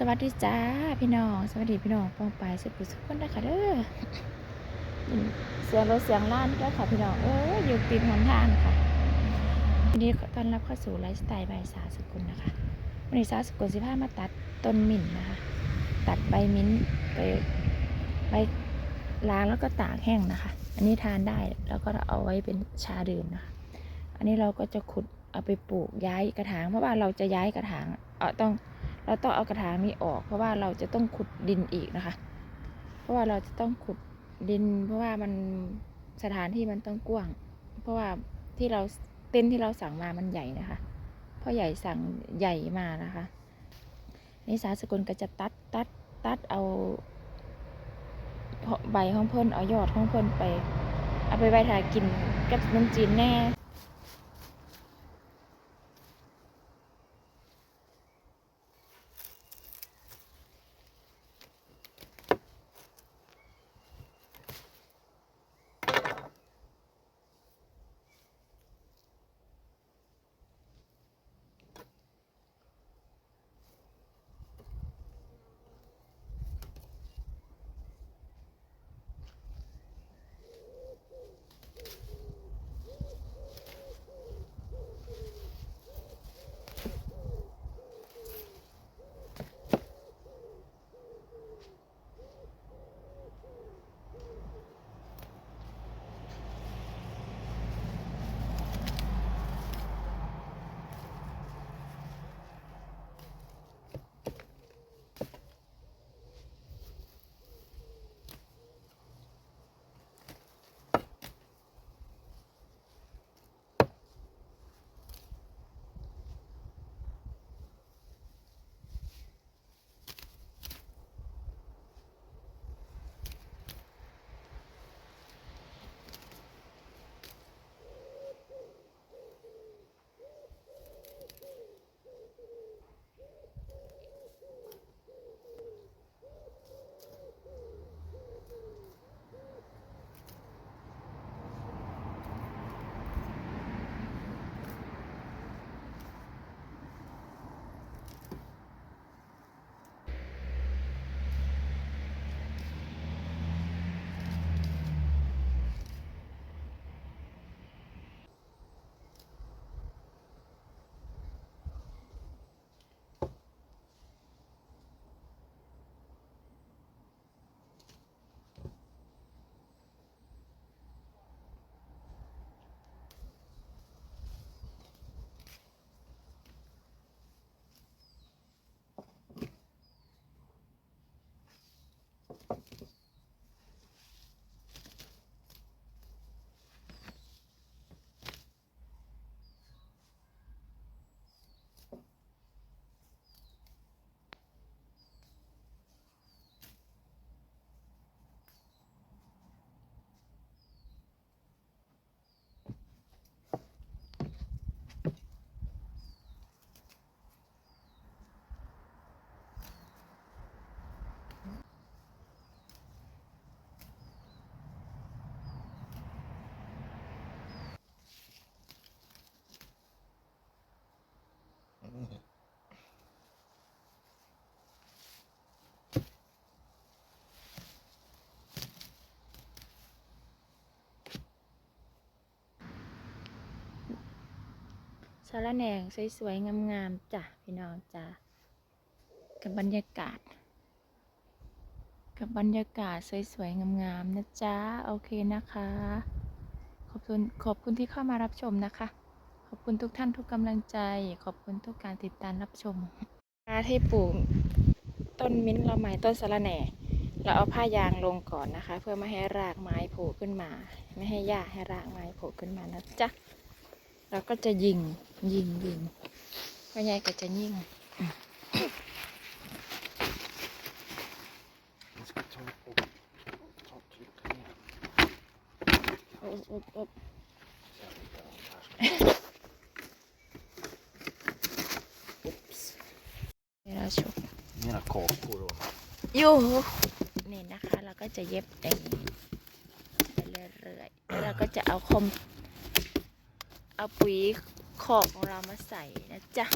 สวัสดีจ้าพี่น้องสวัสดีพี่น้องป้องไปสุดปุสุขคนนะคะเด้อเสียงรถเสียงล้านก็ค่ะพี่น้องเอออยู่ติดหนทางค่ะวันนี้ตอนรับเข้าสู่ไลฟ์สไตล์ใบสาสกุลนะคะวันนี้สาสกุลสิพามาตัดต้นหมิ่นนะคะ ตัดใบมิ้นท์ไปใบล้างแล้วก็ตากแห้งนะคะ อันนี้ทานได้แล้วก็เอาไว้เป็นชาดื่มนะคะ อันนี้เราก็จะขุดเอาไปปลูกย้ายกระถางเพราะว่าเราจะย้ายกระถางเออต้อง เราต้องเอากระถางนี้ออก เพราะว่าเราจะต้องขุดดินอีกนะคะ เพราะว่าเราจะต้องขุดดิน เพราะว่ามันสถานที่มันต้องกว้าง เพราะว่าที่เราเต็นท์ที่เราสั่งมามันใหญ่นะคะเพราะใหญ่สั่งใหญ่มานะคะนิสาสกุลก็จะตัดตัดตัดเอาใบของเพิ่นเอายอดของเพิ่นไป เอาไปไว้ทากินกับขนมจีนแน่ สารแหน่งสวยๆ งามๆจ้ะพี่น้องจ้ะกับบรรยากาศ กับบรรยากาศสวยๆ งามๆ นะจ๊ะ โอเคนะคะ ขอบคุณขอบคุณที่เข้ามารับชมนะคะ ขอบคุณทุกท่านทุกกำลังใจ ขอบคุณทุกการติดตามรับชมที่ปลูกต้นมิ้นเราใหม่ต้นสะรแหน่ เราเอาผ้ายางลงก่อนนะคะ เพื่อไม่ให้รากไม้โผล่ขึ้นมา ไม่ให้หญ้าให้รากไม้โผล่ขึ้นมานะจ๊ะ เราก็จะยิงยิงยิงพ่อใหญ่ก็จะยิง Jag ska ta och ta tryck ner. โอ๊บโอ๊บโอ๊บ Oops. เวลาชก Mina kakor och อยู่นี่นะคะ เราก็จะเย็บอย่างนี้ไปเรื่อยๆแล้วเราก็จะเอาคม เอาปุ๋ยขอกของเรามาใส่นะจ๊ะ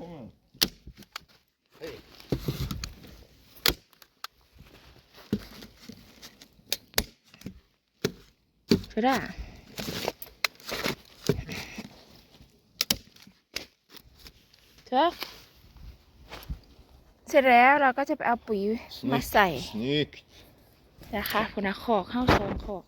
ข้างเฮ้ยสุดาเถอะเสร็จแล้วเราก็จะไปเอาปุ๋ยมาใส่นะคะคุณนะขอกข้าวซองขอก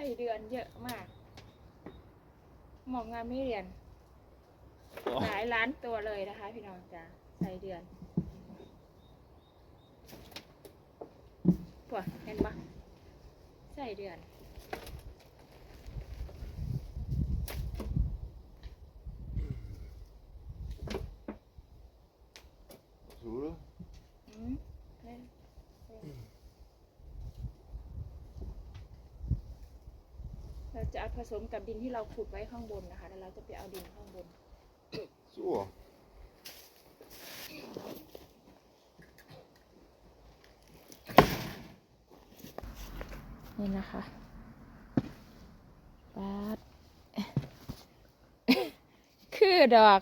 ส่เดือนเยอะมากเหมาะงานไม่เรียน หลายล้านตัวเลยนะคะ พี่น้องจ้าใส่เดือนปวดเห็นปะใส่เดือน Tror du? อืมเล่นเล่น เราจะเอาผสมกับดินที่เราขุดไว้ข้างบนนะคะ แล้วเราจะไปเอาดินข้างบน Så. นี่นะคะปาด คือดอก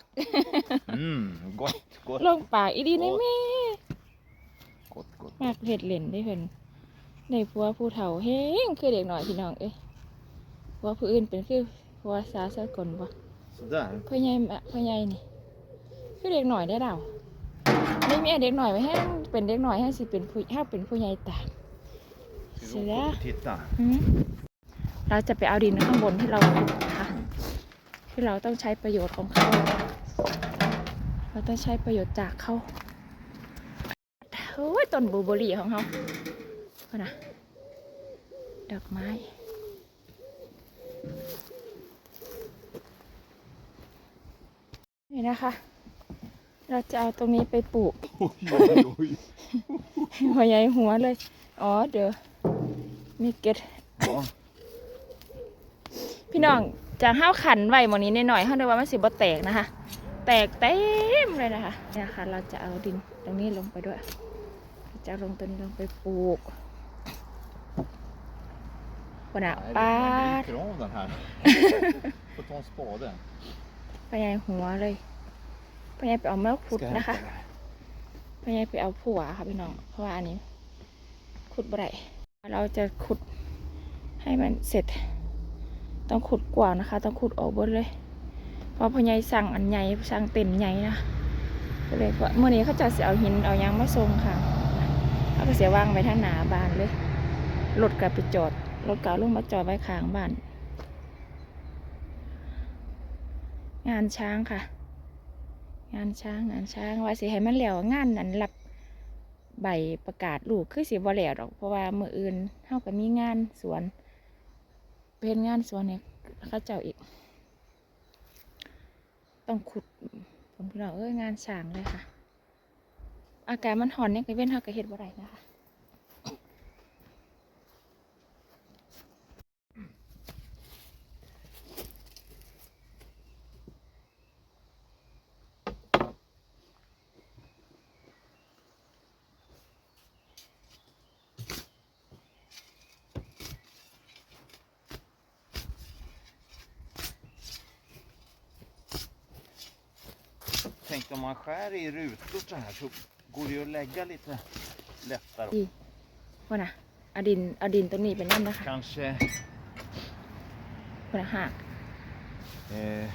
Mm, gott, gott. ลงปากอีดีนี่แม่ Gott, gott. มากเห็ดเหล่นได้เพิ่นได้ผัวผู้เฒ่าเฮงคือเด็กหน่อยพี่น้องเอ้ย ผัวผู้อื่นเป็นคือผัวสาสกลบ่ Sådär. พ่อใหญ่อะพ่อใหญ่นี่ คือเด็กหน่อยได้ดาวไม่มีเด็กหน่อยไว้ให้เป็นเด็กหน่อยให้สิเป็นผู้ถ้าเป็นผู้ใหญ่ตาม Ska vi åka upp och titta? อืมเราจะไปเอาดินข้างบนที่เราขุดนะคะที่เราต้องใช้ประโยชน์ของเขา เราต้องใช้ประโยชน์จากเขาโอ้ยต้นบลูเบอร์รี่ของเขาก็นะดอกไม้ นี่นะคะ เราจะเอาตรงนี้ไปปลูก Oj, oj, oj. หัวใหญ่หัวเลย อ๋อเดี๋ยวมีเก็ต Ja. พี่น้องจะห้าวขันไว้หมองนี้หน่อยๆเขาเรียกว่ามันสิบ่แตกนะคะ แตกเต็มเลยนะคะเนี่ยค่ะ เราจะเอาดินตรงนี้ลงไปด้วยเราจะเอาลงตัวนี้ลงไปปลูกปนะ Nej, ป้า det ด blir av den här. Får ta en spade. พยายหัวเลยพยายไปเอาแม่ขุด Ska นะคะ hämta det här. พยายไปเอาผัวค่ะพี่น้อง เพราะว่าอันนี้ ขุดบ่ได้เราจะขุดให้มันเสร็จ ต้องขุดกว่านะคะ ต้องขุดออกเบดเลย เพราะพ่อใหญ่สั่งอันใหญ่สั่งเต็นใหญ่นะก็เลยว่าเมื่อนี้เขาจะเสียเอาหินเอาหยังมาส่งค่ะเขาก็เสียวางไว้ทางหน้าบ้านเลยรถกลับไปจอดรถเก่าลงมาจอดไว้ข้างบ้าน งานช้างค่ะ งานช้างงานช้างว่าสิให้มันแล้วงานนั้นรับใบประกาศลูกคือสิบ่แล้วดอก เพราะว่ามืออื่นเฮาก็มีงานสวน เป็นงานสวนเนี่ยเขาเจ้าอีก ต้องขุดผลพี่น้องเอ้ยงานช้างเลยค่ะ อากาศมันหอนเนี่ยก็เว้นเฮาก็เฮ็ดบ่ได้นะคะ Tänkte om man skär i rutor så här så går det ju att lägga lite lättare. ว่านะเอาดินเอาดินตรงนี้เป็นนั่นนะคะ Kanske ว่านะหัก eh,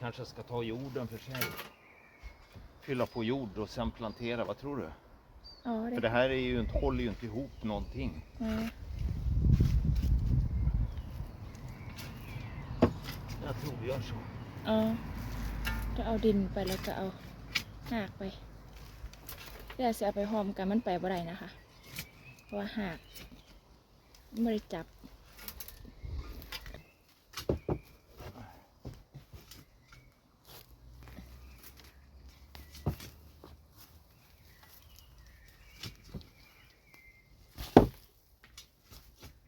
kanske ska ta jorden för sig. Fylla på jord och sen plantera, vad tror du? Ja, det, För det här är ju inte, håller ju inte ihop någonting. Nej. Jag tror vi gör så. อ๋อ จะเอาดินไปแล้วก็เอาหากไปเดี๋ยวจะเอาไปหอมกันมันไปบ่ได้นะคะ เพราะว่าหากไม่ได้จับ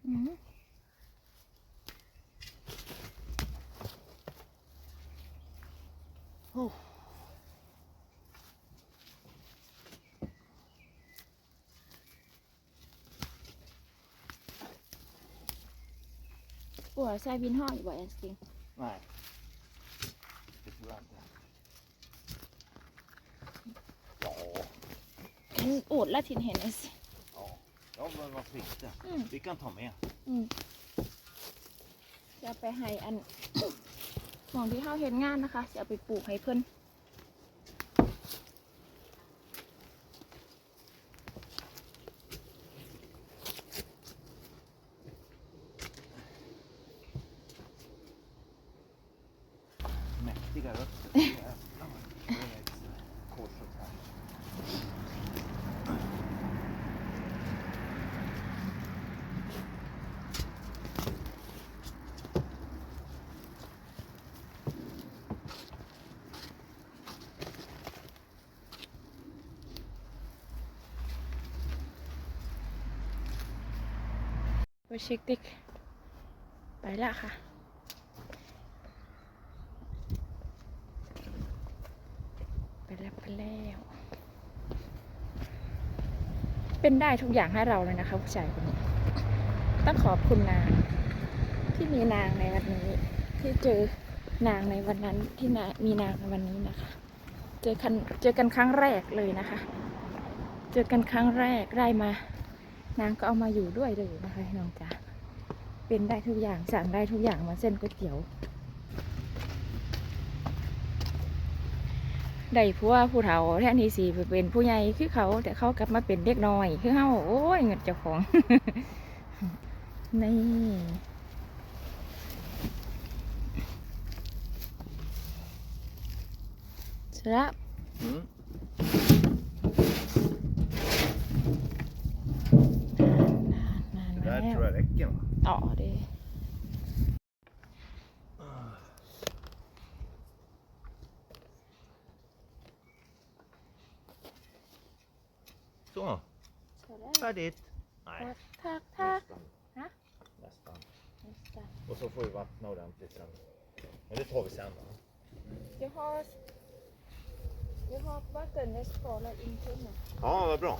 อืม วใส่บินห้อยู่บ่อยจริง Nej. Det tror jag inte. Ja, มันอดละทินเห็นไอ้สิ ja. Ja, men varför inte? Mm. Vi kan ta med. อืมจะไปให้อันหมองที่เขาเห็นงานนะคะจะเอาไปปลูกให้เพื่อน Försiktigt. ไปละค่ะ ไปแล้วไปแล้ว เป็นได้ทุกอย่างให้เราเลยนะคะผู้ชายคนนี้ ต้องขอบคุณนางที่มีนางในวันนี้ ที่เจอนางในวันนั้นที่นามีนางในวันนี้นะคะ เจอกันเจอกันครั้งแรกเลยนะคะ เจอกันครั้งแรกได้มา นางก็เอามาอยู่ด้วยเลยนะคะน้องจ๋าเป็นได้ทุกอย่างสั่งได้ทุกอย่างมาเส้นก๋วยเตี๋ยวได้ผู้ว่าผู้เฒ่าแทนที่สีไปเป็นผู้ใหญ่คือเขา แต่เขากลับมาเป็นเด็กน้อย คือเฮาโอ้ยเงินเจ้าของนี่เสร็จ แล้ว Mm. นาน Det ๆ där แล้ว tror jag räcker va? อ๋อเด้ Så, เสร็จแล้ว färdigt. ทั Nej, กทักทัก nästan. Hä? Nästan. Och så får vi vattna ordentligt sen. Men det tar vi sen va? Jag har, jag har vatten sparat in tunnan. Ja, vad bra.